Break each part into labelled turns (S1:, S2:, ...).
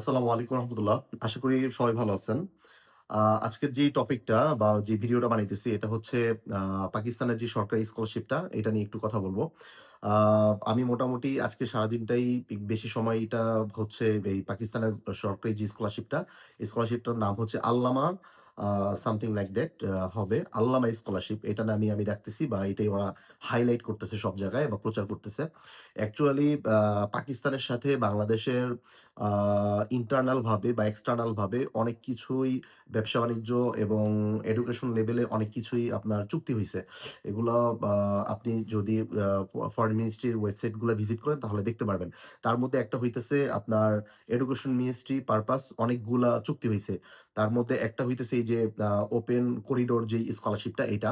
S1: আসসালামু আলাইকুম রহমতুল্লাহ। আশা করি সবাই ভালো আছেন। আজকের যে টপিকটা বা যে ভিডিওটা বানাইতেছি এটা হচ্ছে পাকিস্তানের যে সরকারি স্কলারশিপটা এটা নিয়ে একটু কথা বলব আমি মোটামুটি আজকে সারাদিনটাই বেশি বেশি সময়টা হচ্ছে এই পাকিস্তানের সরকারি যে স্কলারশিপটা, স্কলারশিপটার নাম হচ্ছে আল্লামা সামথিং লাইক দ্যাট হবে। আল্লামা স্কলারশিপ এটা নামই আমি রাখতেছি বা এটাই ওরা হাইলাইট করতেছে সব জায়গায় বা প্রচার করতেছে। অ্যাকচুয়ালি পাকিস্তানের সাথে বাংলাদেশের ইন্টারনাল ভাবে বা এক্সটার্নাল ভাবে অনেক কিছুই ব্যবসা-বাণিজ্য এবং এডুকেশন লেভেলে অনেক কিছুই আপনার চুক্তি হয়েছে এগুলা আপনি যদি ফরেন মিনিস্ট্রির ওয়েবসাইটগুলা ভিজিট করেন তাহলে দেখতে পারবেন। তার মধ্যে একটা হইতেছে আপনার এডুকেশন মিনিস্ট্রি পারপাস অনেকগুলা চুক্তি হইছে। তার মধ্যে একটা হইতেছে যে ওপেন করিডোর যে স্কলারশিপটা এইটা।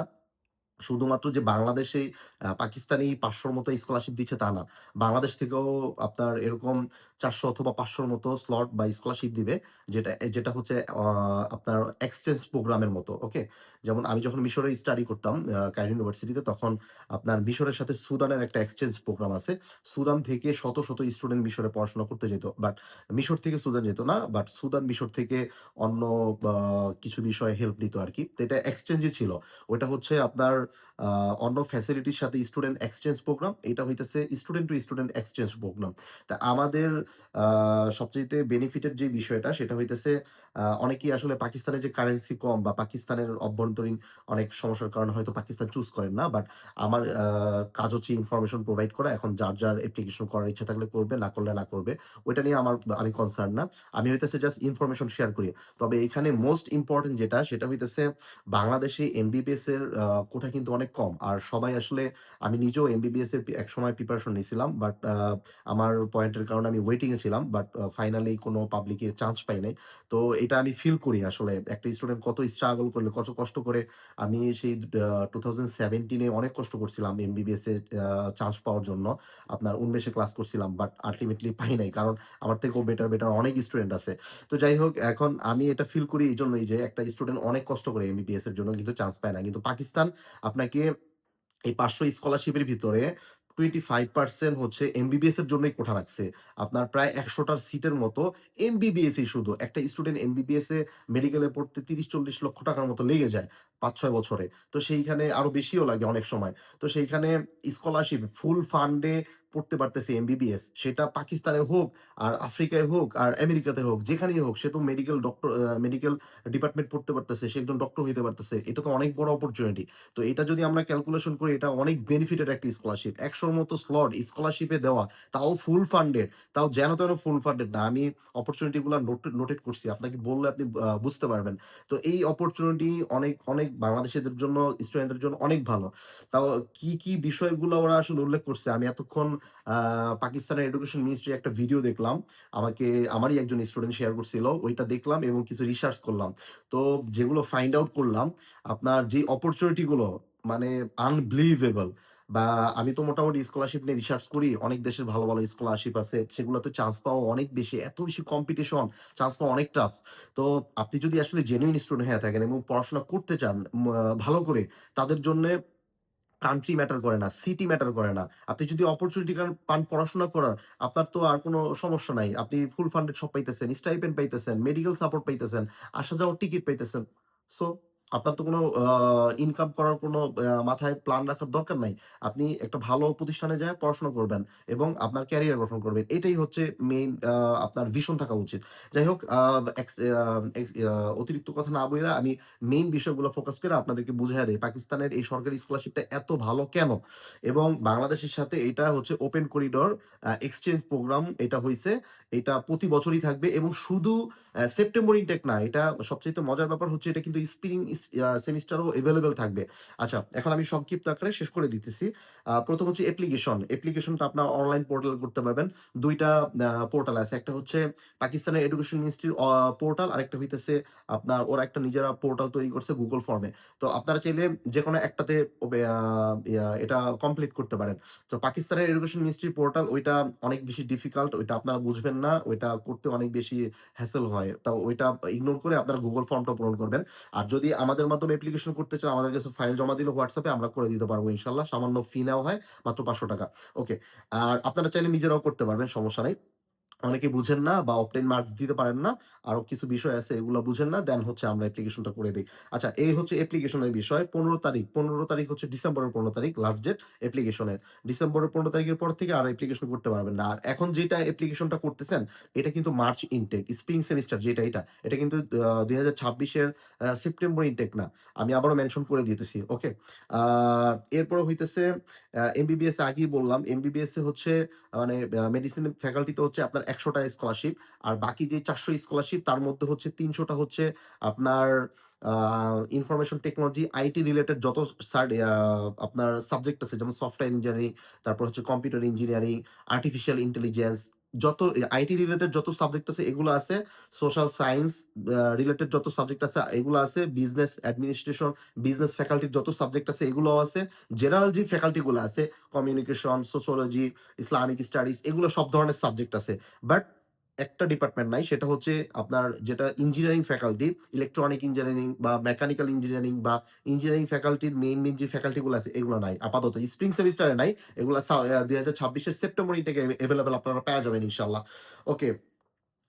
S1: শুধুমাত্র যে বাংলাদেশেই আ পাকিস্তানি পাঁচশোর মতো স্কলারশিপ দিচ্ছে তা না। বাংলাদেশ থেকেও আপনার এরকম ৪০০ অথবা পাঁচশোর মতো স্লট বা স্কলারশিপ দিবে। যেটা যেটা হচ্ছে আপনার এক্সচেঞ্জ প্রোগ্রামের মতো। ওকে? যেমন আমি যখন মিশরে স্টাডি করতাম কায়রো ইউনিভার্সিটিতে তখন আপনার মিশরের সাথে সুদানের একটা এক্সচেঞ্জ প্রোগ্রাম আছে। সুদান থেকে শত, শত স্টুডেন্ট মিশরে পড়াশোনা করতে যেত। বাট মিশর থেকে সুদান যেত না। বাট সুদান মিশর থেকে অন্য কিছু বিষয়ে হেল্প নিত আরকি। তো এটা এক্সচেঞ্জই ছিল। ওইটা হচ্ছে আপনার অন্য ফ্যাসিলিটির সাথে স্টুডেন্ট এক্সচেঞ্জ প্রোগ্রাম। এটা হইতেছে student to student exchange program. তা আমাদের আ সবচাইতে বেনিফিটের যে বিষয়টা সেটা হইতেছে অনেকেই আসলে পাকিস্তানের যে কারেন্সি কম বা পাকিস্তানের অভ্যন্তরীণ অনেক সমস্যার কারণে হয়তো পাকিস্তান চুজ করেন না। বাট আমার কাজ হচ্ছে ইনফরমেশন প্রোভাইড করা। এখন যার, যার অ্যাপ্লিকেশন করার ইচ্ছা থাকলে করবে, না করলে না করবে। ওইটা নিয়ে আমার আমি কনসার্ন না। আমি হইতেছে জাস্ট ইনফরমেশন শেয়ার করি। তবে এখানে মোস্ট ইম্পোর্টেন্ট যেটা সেটা হইতেছে বাংলাদেশে এমবিবিএস এর কোটা কিন্তু অনেক কম। আর সবাই আসলে আমি নিজেও এমবিবিএস এর একসময় প্রিপারেশন নিছিলাম। বাট আমার পয়েন্টের কারণে আমি ওয়েটিং এ ছিলাম। বাট ফাইনালি কোনো পাবলিকে চান্স পাই নাই। তো এটা আমি ফিল করি আসলে একটা স্টুডেন্ট কত স্ট্রাগল করলে, কত কষ্ট করে আমি সেই আ 2017 এ অনেক কষ্ট করছিলাম এমবিবিএস এ চান্স পাওয়ার জন্য। আপনার উনমেষে ক্লাস করছিলাম। বাট আল্টিমেটলি পাই নাই। কারণ আমার থেকেও বেটার, বেটার অনেক স্টুডেন্ট আছে। তো যাই হোক এখন আমি এটা ফিল করি এইজন্যই যে একটা স্টুডেন্ট অনেক কষ্ট করে এমবিবিএস এর জন্য কিন্তু চান্স পায় না। কিন্তু পাকিস্তান আপনাকে এই ৫০০ স্কলারশিপের ভিতরে 25% হচ্ছে এমবিবিএস এর জন্যই কোঠা রাখছে। আপনার প্রায় একশোটার সিটের মতো এমবিবিএস শুধু। একটা স্টুডেন্ট এমবিবিএস এ মেডিকেলে পড়তে ৩০-৪০ লক্ষ টাকার মতো লেগে যায় ৫-৬ বছরে। তো সেইখানে আরও বেশিও লাগে অনেক সময়। তো সেইখানে স্কলারশিপ ফুল ফান্ডে পড়তে পারতেছে এমবিবিএস সেটা পাকিস্তানে হোক, আর আফ্রিকায় হোক, আর আমেরিকাতে হোক, যেখানেই হোক সে তো মেডিকেল ডক্টর মেডিকেল ডিপার্টমেন্ট পড়তে পারতেছে। সে একজন ডক্টর হইতে পারতেছে। এটা তো অনেক বড় অপরচুনিটি। তো এটা যদি আমরা ক্যালকুলেশন করি এটা অনেক বেনিফিটেড একটা স্কলারশিপ। একশোর মতো স্লট স্কলারশিপে দেওয়া, তাও ফুল ফান্ডেড, তাও যেন তেন ফুল ফান্ডেড না। আমি অপরচুনিটি গুলা নোট নোটেট করছি। আপনাকে বললে আপনি বুঝতে পারবেন। তো এই অপরচুনিটি অনেক, অনেক বাংলাদেশীদের জন্য স্টুডেন্টদের জন্য অনেক ভালো। তাও কি, কি বিষয়গুলো ওরা আসলে উল্লেখ করছে আমি এতক্ষণ পাকিস্তানের এডুকেশন মিনিস্ট্রির একটা ভিডিও দেখলাম। আমাকে আমারই একজন স্টুডেন্ট শেয়ার করছিল। ওইটা দেখলাম এবং কিছু রিসার্চ করলাম। তো যেগুলো ফাইন্ড আউট করলাম, আপনার যে অপরচুনিটি গুলো মানে আনবিলিভেবল বা আমি তো মোটামুটি স্কলারশিপ নিয়ে রিসার্চ করি। অনেক দেশের ভালো, ভালো স্কলারশিপ আছে। সেগুলোতে চান্স পাওয়া অনেক বেশি। এত বেশি কম্পিটিশন, চান্স পাওয়া অনেক টাফ। তো আপনি যদি আসলে জেনুইন স্টুডেন্ট হয়ে থাকেন এবং পড়াশোনা করতে চান ভালো করে, তাদের জন্যে কান্ট্রি ম্যাটার করে না, সিটি ম্যাটার করে না। আপনি যদি অপরচুনিটি পান পড়াশোনা করার, আপনার তো আর কোনো সমস্যা নাই। আপনি ফুল ফান্ডেড সব পাইতেছেন, স্টাইপেন্ড পাইতেছেন, মেডিকেল সাপোর্ট পাইতেছেন, আসা যাওয়ার টিকিট পাইতেছেন। সো আপনার তো কোন ইনকাম করার কোন মাথায় প্ল্যান রাখার দরকার নাই। আপনি একটা ভালো প্রতিষ্ঠানে যায়া পড়াশোনা করবেন এবং আপনার ক্যারিয়ার গঠন করবেন। এটাই হচ্ছে মেইন আপনার ভিশন থাকা উচিত। যাই হোক অতিরিক্ত কথা না বইলা আমি মেইন বিষয়গুলো ফোকাস করে আপনাদেরকে বুঝাইয়া দেই। পাকিস্তানের এই সরকারি স্কলারশিপটা এত ভালো কেন? এবং বাংলাদেশের সাথে এটা হচ্ছে ওপেন করিডোর এক্সচেঞ্জ প্রোগ্রাম এটা হইছে। এটা প্রতি বছরই থাকবে এবং শুধু সেপ্টেম্বর ইনটেক না। এটা সবচেয়ে মজার ব্যাপার হচ্ছে এটা কিন্তু আ সেমিস্টারও এভেইলেবল থাকবে। আচ্ছা, এখন আমি সংক্ষিপ্ত আকারে শেষ করে দিতেছি। ১ম হচ্ছে অ্যাপ্লিকেশন। অ্যাপ্লিকেশনটা আপনার অনলাইন পোর্টালে করতে পারবেন। ২ টা আ পোর্টাল আছে। একটা হচ্ছে পাকিস্তানের এডুকেশন মিনিস্ট্রির পোর্টাল, আরেকটা হইতেছে আপনার ওরা একটা নিজেরা পোর্টাল তৈরি করছে Google ফর্মে। তো আপনারা চাইলে যেকোনো একটাতে ওবে এটা কমপ্লিট করতে পারেন। তো পাকিস্তানের এডুকেশন মিনিস্ট্রির পোর্টাল ওইটা অনেক বেশি ডিফিকাল্ট। ওইটা আপনারা বুঝবেন না। ওইটা করতে অনেক বেশি হ্যাসেল হয়। তো ওইটা ইগনোর করে আপনারা Google ফর্মটা পূরণ করবেন। আর যদি আমাদের মাধ্যমে অ্যাপ্লিকেশন করতে চান, আমাদের কাছে ফাইল জমা দিলে হোয়াটসঅ্যাপে আমরা করে দিতে পারব ইনশাল্লাহ সামান্য ফি নেওয়া হয় মাত্র ৳৫০০ ওকে। আর আপনারা চাইলে নিজেরাও করতে পারবেন, সমস্যা নাই। অনেকে বুঝেন না বা অফলাইন মার্কস দিতে পারেন না। আরও কিছু বিষয় আছে এগুলা বুঝেন না। দেন হচ্ছে আমরা অ্যাপ্লিকেশনটা করে দেই। আচ্ছা এই হচ্ছে অ্যাপ্লিকেশনের বিষয়। ১৫ তারিখ ১৫ তারিখ হচ্ছে ডিসেম্বরের ১৫ তারিখ লাস্ট ডেট অ্যাপ্লিকেশনের। ডিসেম্বরের ১৫ তারিখের পর থেকে আর অ্যাপ্লিকেশন করতে পারবেন না। আর এখন যেটা অ্যাপ্লিকেশনটা করতেছেন এটা কিন্তু মার্চ ইনটেক, স্প্রিং সেমিস্টার যেটা এটা। এটা কিন্তু ২০২৬ এর আ সেপ্টেম্বর ইনটেক না। আমি আবারও মেনশন করে দিতেছি। ওকে? এরপরে হইতেছে এমবিবিএস আগেই বললাম। এমবিবিএস হচ্ছে মানে মেডিসিন ফ্যাকাল্টিতে হচ্ছে আপনার ১০০ টা স্কলারশিপ। আর বাকি যে ৪০০ স্কলারশিপ তার মধ্যে হচ্ছে তিনশোটা হচ্ছে আপনার ইনফরমেশন টেকনোলজি, আইটি রিলেটেড যত আপনার সাবজেক্ট আছে যেমন সফটওয়্যার ইঞ্জিনিয়ারিং, তারপর হচ্ছে কম্পিউটার ইঞ্জিনিয়ারিং, আর্টিফিশিয়াল ইন্টেলিজেন্স যত আইটি রিলেটেড যত সাবজেক্ট আছে এগুলো আছে। সোশ্যাল সায়েন্স রিলেটেড যত সাবজেক্ট আছে এগুলো আছে। বিজনেস অ্যাডমিনিস্ট্রেশন, বিজনেস ফ্যাকাল্টির যত সাবজেক্ট আছে এগুলো আছে। জেনারেল যে ফ্যাকাল্টিগুলো আছে কমিউনিকেশন, সোশ্যোলজি ইসলামিক স্টাডিজ এগুলো সব ধরনের সাবজেক্ট আছে। বাট একটা ডিপার্টমেন্ট নাই সেটা হচ্ছে আপনার যেটা ইঞ্জিনিয়ারিং ফ্যাকাল্টি, ইলেকট্রনিক ইঞ্জিনিয়ারিং বা মেকানিক্যাল ইঞ্জিনিয়ারিং বা ইঞ্জিনিয়ারিং ফ্যাকাল্টির মেইন, মেইন যে ফ্যাকাল্টি গুলো আছে এগুলো নাই আপাতত। স্প্রিং সেমিস্টারে নাই। এগুলা আ ২০২৬ এর সেপ্টেম্বর ইনটেকে এভে এভেইলেবল আপনারা পেয়ে যাবেন ইনশাআল্লাহ। ওকে।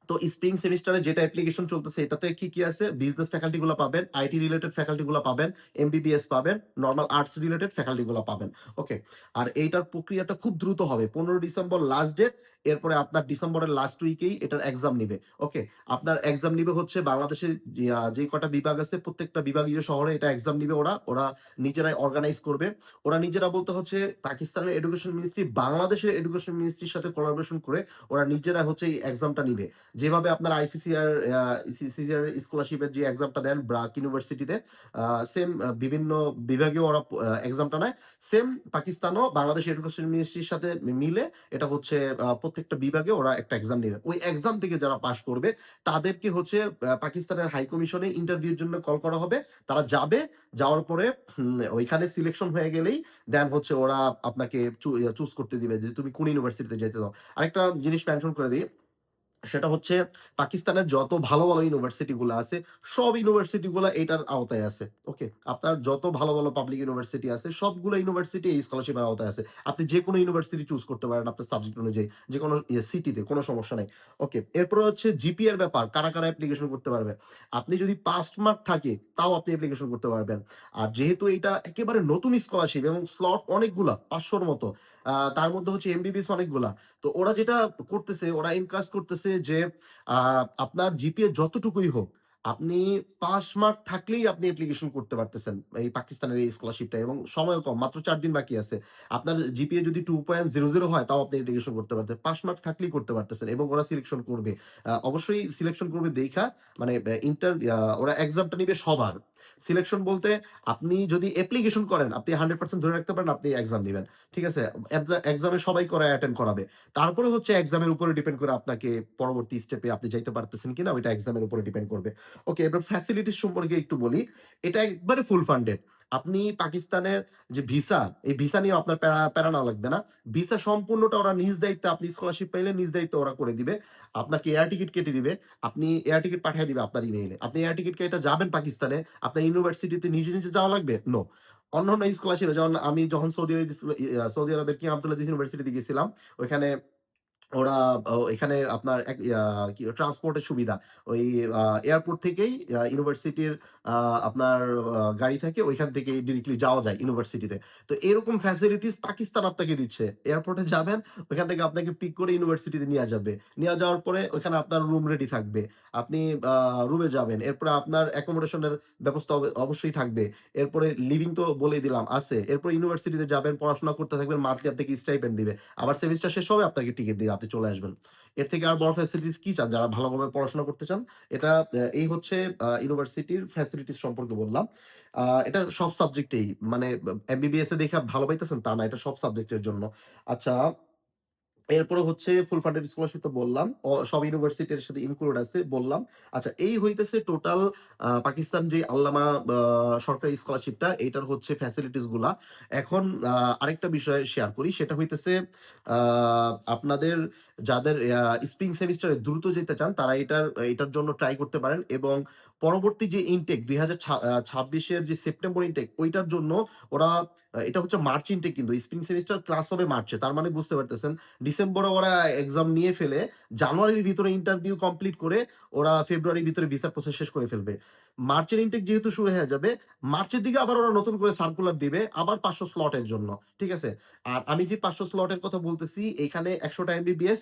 S1: তো স্প্রিং সেমিস্টারে যেটা অ্যাপ্লিকেশন চলতেছে এটাতে কি, কি আছে? বিজনেস ফ্যাকাল্টি গুলা পাবেন, আইটি রিলেটেড ফ্যাকাল্টি গুলা পাবেন, এমবিবিএস পাবেন, নর্মাল আর্টস রিলেটেড ফ্যাকাল্টি গুলা পাবেন। ওকে। আর এইটার প্রক্রিয়াটা খুব দ্রুত হবে। ১৫ ডিসেম্বর লাস্ট ডেট। এরপরে আপনার ডিসেম্বরের লাস্ট উইকেই এটার এক্সাম নিবে। ওকে। আপনার এক্সাম নিবে হচ্ছে বাংলাদেশের যে কটা বিভাগ আছে, প্রত্যেকটা বিভাগীয় শহরে এটা এক্সাম নিবে ওরা। ওরা নিজেরাই অর্গানাইজ করবে। ওরা নিজেরা বলতে হচ্ছে পাকিস্তানের এডুকেশন মিনিস্ট্রি বাংলাদেশের এডুকেশন মিনিস্ট্রির সাথে কোলাবোরেশন করে ওরা নিজেরা হচ্ছে এই এক্সামটা নিবে। যেভাবে আপনার আইসিসিআর সিসিআর স্কলারশিপের যে এক্সামটা দেন ব্রাক ইউনিভার্সিটিতে সেম বিভিন্ন বিভাগীয় ওরা এক্সামটা নেয়। সেম পাকিস্তানও বাংলাদেশ এডুকেশন মিনিস্ট্রির সাথে মিলে এটা হচ্ছে প্রত্যেকটা বিভাগে ওরা একটা এক্সাম দিবে ওই এক্সাম থেকে যারা পাশ করবে, তাদেরকে হচ্ছে পাকিস্তানের হাই কমিশনে ইন্টারভিউর জন্য কল করা হবে। তারা যাবে। যাওয়ার পরে ওইখানে সিলেকশন হয়ে গেলেই দেন হচ্ছে ওরা আপনাকে চুজ করতে দিবে যে, তুমি কোন ইউনিভার্সিটিতে যেতে দাও আরেকটা জিনিস মেনশন করে দেই। সেটা হচ্ছে পাকিস্তানের যত ভালো, ভালো ইউনিভার্সিটি গুলা আছে সব ইউনিভার্সিটি গুলা এটার আওতায় আছে। ওকে? আপনার যত ভালো, ভালো পাবলিক ইউনিভার্সিটি আছে সবগুলো ইউনিভার্সিটি এই স্কলারশিপের আওতায় আছে। আপনি যেকোনো ইউনিভার্সিটি চুজ করতে পারেন আপনার সাবজেক্ট অনুযায়ী। যেকোনো ইয়ে সিটিতে কোন সমস্যা নাই। ওকে। এরপরে হচ্ছে জিপিএর ব্যাপার। কারা, কারা অ্যাপ্লিকেশন করতে পারবে? আপনি যদি পাস্ট মার্ক থাকে তাও আপনি অ্যাপ্লিকেশন করতে পারবেন। আর যেহেতু এটা একেবারে নতুন স্কলারশিপ এবং স্লট অনেকগুলা পাঁচশোর মতো। তার মধ্যে হচ্ছে এমবিবিএস অনেকগুলা। তো ওরা যেটা করতেছে ওরা এনকারেজ করতেছে যে আ আপনার জিপিএ যতটুকুই হোক, আপনি পাস মার্ক থাকলেই আপনি অ্যাপ্লিকেশন করতে পারতেছেন। এই পাকিস্তানের এই স্কলারশিপটা এবং সময়ও কম। মাত্র ৪ দিন বাকি আছে। আপনার জিপিএ যদি 2.00 হয় তাও আপনি অ্যাপ্লিকেশন করতে পারতেন। পাস মার্ক থাকলেই করতে পারতেছেন এবং ওরা সিলেকশন করবে। অবশ্যই সিলেকশন করবে দেখা মানে ইন্টার ওরা এক্সামটা নিবে সবার। সিলেকশন বলতে আপনি যদি অ্যাপ্লিকেশন করেন, আপনি 100% ধরে রাখতে পারেন, আপনি এক্সাম দিবেন। ঠিক আছে? এক্সামে সবাই করায় অ্যাটেন্ড করাবে। তারপরে হচ্ছে এক্সামের উপরে ডিপেন্ড করে আপনাকে পরবর্তী স্টেপে আপনি যাইতে পারতেছেন কিনা, ওইটা এক্সামের উপরে ডিপেন্ড করবে। ওকে এবার ফ্যাসিলিটিস সম্পর্কে একটু বলি। এটা একবারে ফুল ফান্ডেড। আপনি পাকিস্তানের যে ভিসা, এই ভিসা নিয়েও আপনার প্যারা লাগবে না। ভিসা সম্পূর্ণটা ওরা নিজ দায়িত্বে আপনি স্কলারশিপ পাইলে নিজ দায়িত্বে ওরা করে দিবে। আপনাকে এয়ার টিকিট কেটে দিবে। আপনি এয়ার টিকিট পাঠিয়ে দিবে আপনার ইমেইলে। আপনি এয়ার টিকিট কেটে যাবেন পাকিস্তানে। আপনার ইউনিভার্সিটিতে নিজে, নিজে যাওয়া লাগবে? নো। অন্যান্য স্কলারশিপে যেমন আমি যখন সৌদি আরবে সৌদি আরবের কিং আব্দুল আজিজ ইউনিভার্সিটিতে গেছিলাম। ওইখানে ওরা এখানে আপনার এক কি ট্রান্সপোর্ট এর সুবিধা। ওই এয়ারপোর্ট থেকেই ইউনিভার্সিটির আপনার গাড়ি থাকে ওইখান থেকেই ডিরেক্টলি যাওয়া যায় ইউনিভার্সিটিতে। তো এরকম ফ্যাসিলিটিস পাকিস্তান আপনাকে দিচ্ছে। এয়ারপোর্টে যাবেন, ওইখান থেকে আপনাকে পিক করে ইউনিভার্সিটিতে নিয়া যাবে। নিয়া যাওয়ার পরে ওইখানে আপনার রুম রেডি থাকবে। আপনি রুমে যাবেন। এরপরে আপনার অ্যাকোমোডেশন এর ব্যবস্থা অবশ্যই থাকবে। এরপরে লিভিং তো বলেই দিলাম আছে। এরপর ইউনিভার্সিটিতে যাবেন, পড়াশোনা করতে থাকবেন, মান্থলি আপনাকে স্টাইপেন্ড দিবে। আবার সেমিস্টার শেষ হবে আপনাকে টিকিট দিয়ে আপনি চলে আসবেন। এর থেকে আর বড় ফ্যাসিলিটিস কি চান যারা ভালোভাবে পড়াশোনা করতে চান? এটা এই হচ্ছে ইউনিভার্সিটির ফ্যাসিলিটিস সম্পর্কে বললাম। এটা সব সাবজেক্টেই মানে এমবিবিএস এ দেখে ভালো পাইতেছেন তা না। এটা সব সাবজেক্টের জন্য। আচ্ছা এরপরে হচ্ছে ফুল ফান্ডেড স্কলারশিপ তো বললাম। সব ইউনিভার্সিটির সাথে ইনক্লুড আছে, বললাম। আচ্ছা এই হইতেছে টোটাল পাকিস্তান যে আল্লামা সরকারি স্কলারশিপটা এটার হচ্ছে ফ্যাসিলিটিসগুলা। এখন আরেকটা বিষয় শেয়ার করি, সেটা হইতেছে আপনাদের যাদের স্প্রিং সেমিস্টারে দ্রুত যেতে চান তারা এটার এটার জন্য ট্রাই করতে পারেন এবং পরবর্তী যে ইনটেক ২০০৬ আ ২৬ এর যে সেপ্টেম্বর ইনটেক ওইটার জন্য ওরা এটা হচ্ছে মার্চ ইনটেক কিন্তু স্প্রিং সেমিস্টার ক্লাস হবে মার্চে। তার মানে বুঝতে পারতেছেন ডিসেম্বরে ওরা এক্সাম নিয়ে ফেলে জানুয়ারির ভিতরে ইন্টারভিউ কমপ্লিট করে ওরা ফেব্রুয়ারির ভিতরে ভিসা প্রসেস শেষ করে ফেলবে। মার্চের ইনটেক যেহেতু শুরু হয়ে যাবে, মার্চের দিকে আবার ওরা নতুন করে সার্কুলার দিবে আবার ৫০০ স্লটের জন্য। ঠিক আছে? আর আমি যে ৫০০ স্লটের কথা বলতেছি এখানে ১০০ টা এমবিবিএস,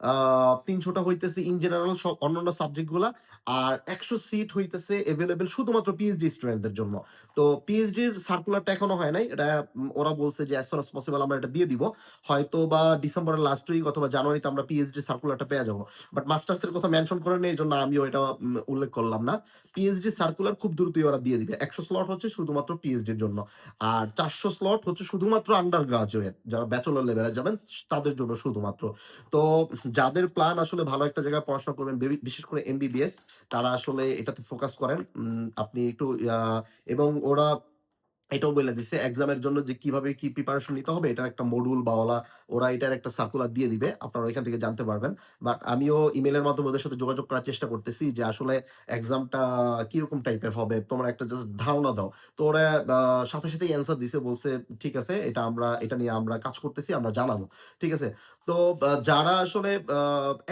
S1: আ ৩০০ টা হইতেছে ইন জেনারেল সব অন্যান্য সাবজেক্টগুলা। আর ১০০ সিট হইতেছে এভেইলেবল শুধুমাত্র পিএইচডি স্টুডেন্টদের জন্য। তো পিএইচডির সার্কুলারটা এখনও হয় নাই। এটা ওরা বলছে যে অ্যাজ সুন অ্যাজ পসিবল আমরা এটা দিয়ে দিব। হয়তোবা ডিসেম্বরের লাস্ট উইক অথবা জানুয়ারিতে আমরা পিএইচডি সার্কুলারটা পেয়ে যাব। বাট মাস্টার্স এর কথা মেনশন করে নেই, এজন্য আমিও এটা উল্লেখ করলাম না। পিএইচডি সার্কুলার খুব দ্রুতই ওরা দিয়ে দিবে। ১০০ স্লট হচ্ছে শুধুমাত্র পিএইচডি পিএইচডির জন্য। আর ৪০০ স্লট হচ্ছে শুধুমাত্র আন্ডার গ্রাজুয়েট যারা ব্যাচেলর লেভেলে যাবেন, তাদের জন্য শুধুমাত্র। তো যাদের প্ল্যান আসলে ভালো একটা জায়গায় পড়াশোনা করবেন বিশেষ করে এমবিবিএস তারা আসলে এটাতে ফোকাস করেন। আপনি একটু এবং ওরা এটাও বলে দিছে এক্সামের জন্য যে কীভাবে কি প্রিপারেশন নিতে হবে, এটার একটা মডুল বা ওলা, ওরা এটার একটা সার্কুলার দিয়ে দিবে। আপনারা ওইখান থেকে জানতে পারবেন। বাট আমিও ইমেইলের মাধ্যমে ওদের সাথে যোগাযোগ করার চেষ্টা করতেছি যে আসলে এক্সামটা কীরকম টাইপের হবে, তোমরা একটা জাস্ট ধারণা দাও। তো ওরা সাথে সাথেই অ্যান্সার দিছে, বলছে, ঠিক আছে, এটা আমরা, এটা নিয়ে আমরা কাজ করতেছি, আমরা জানাব। ঠিক আছে? তো যারা আসলে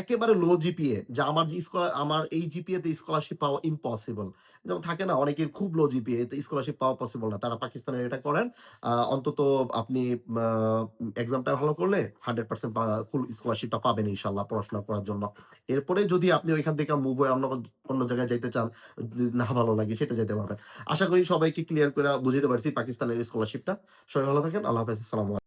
S1: একেবারে লো জিপিএ যে আমার যে স্কলা আমার এই জিপিএ তে স্কলারশিপ পাওয়া ইম্পসিবল। যেমন থাকে না, অনেকের খুব লো জিপিএ স্কলারশিপ পাওয়া পসিবল না। তারা পাকিস্তানের এটা করেন। অন্তত আপনি এক্সামটা ভালো করলে হান্ড্রেড পার্সেন্ট ফুল স্কলারশিপটা পাবেন ইনশাল্লাহ পড়াশোনা করার জন্য। এরপরে যদি আপনি ওইখান থেকে মুভ হয়ে অন্য অন্য জায়গায় যাইতে চান, না ভালো লাগে সেটা যেতে পারবেন। আশা করি সবাইকে ক্লিয়ার করে বুঝতে পারছি পাকিস্তানের স্কলারশিপটা। সবাই ভালো থাকেন। আল্লাহ হাফেজ। আসসালামু।